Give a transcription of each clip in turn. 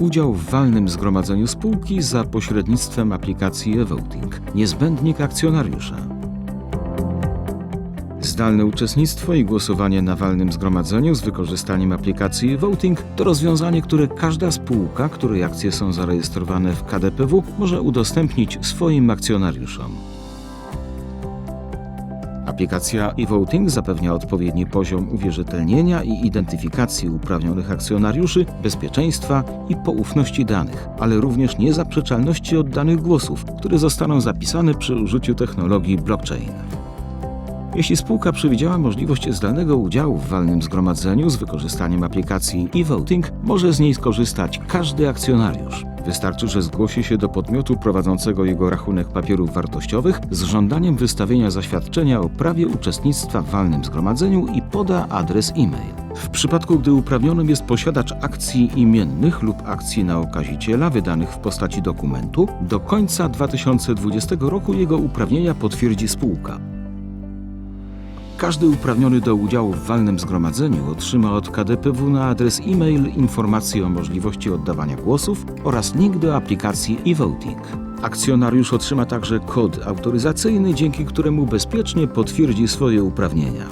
udział w walnym zgromadzeniu spółki za pośrednictwem aplikacji e-voting, niezbędnik akcjonariusza. Zdalne uczestnictwo i głosowanie na walnym zgromadzeniu z wykorzystaniem aplikacji e-voting to rozwiązanie, które każda spółka, której akcje są zarejestrowane w KDPW, może udostępnić swoim akcjonariuszom. Aplikacja e-voting zapewnia odpowiedni poziom uwierzytelnienia i identyfikacji uprawnionych akcjonariuszy, bezpieczeństwa i poufności danych, ale również niezaprzeczalności oddanych głosów, które zostaną zapisane przy użyciu technologii blockchain. Jeśli spółka przewidziała możliwość zdalnego udziału w walnym zgromadzeniu z wykorzystaniem aplikacji e-voting, może z niej skorzystać każdy akcjonariusz. Wystarczy, że zgłosi się do podmiotu prowadzącego jego rachunek papierów wartościowych z żądaniem wystawienia zaświadczenia o prawie uczestnictwa w walnym zgromadzeniu i poda adres e-mail. W przypadku, gdy uprawnionym jest posiadacz akcji imiennych lub akcji na okaziciela wydanych w postaci dokumentu, do końca 2020 roku jego uprawnienia potwierdzi spółka. Każdy uprawniony do udziału w walnym zgromadzeniu otrzyma od KDPW na adres e-mail informacje o możliwości oddawania głosów oraz link do aplikacji e-voting. Akcjonariusz otrzyma także kod autoryzacyjny, dzięki któremu bezpiecznie potwierdzi swoje uprawnienia.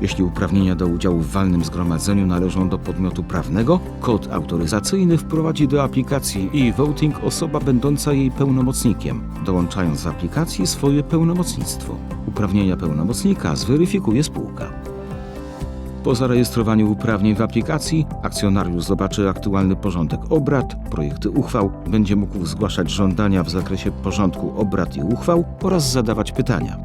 Jeśli uprawnienia do udziału w walnym zgromadzeniu należą do podmiotu prawnego, kod autoryzacyjny wprowadzi do aplikacji e-voting osoba będąca jej pełnomocnikiem, dołączając w aplikacji swoje pełnomocnictwo. Uprawnienia pełnomocnika zweryfikuje spółka. Po zarejestrowaniu uprawnień w aplikacji akcjonariusz zobaczy aktualny porządek obrad, projekty uchwał, będzie mógł zgłaszać żądania w zakresie porządku obrad i uchwał oraz zadawać pytania.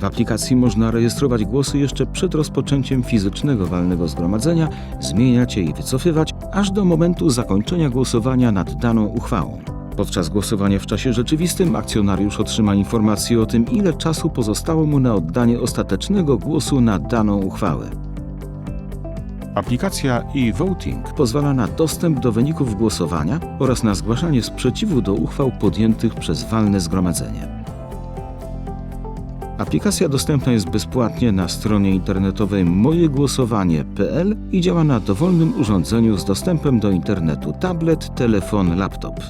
W aplikacji można rejestrować głosy jeszcze przed rozpoczęciem fizycznego walnego zgromadzenia, zmieniać je i wycofywać, aż do momentu zakończenia głosowania nad daną uchwałą. Podczas głosowania w czasie rzeczywistym akcjonariusz otrzyma informację o tym, ile czasu pozostało mu na oddanie ostatecznego głosu na daną uchwałę. Aplikacja e-voting pozwala na dostęp do wyników głosowania oraz na zgłaszanie sprzeciwu do uchwał podjętych przez walne zgromadzenie. Aplikacja dostępna jest bezpłatnie na stronie internetowej mojegłosowanie.pl i działa na dowolnym urządzeniu z dostępem do internetu tablet, telefon, laptop.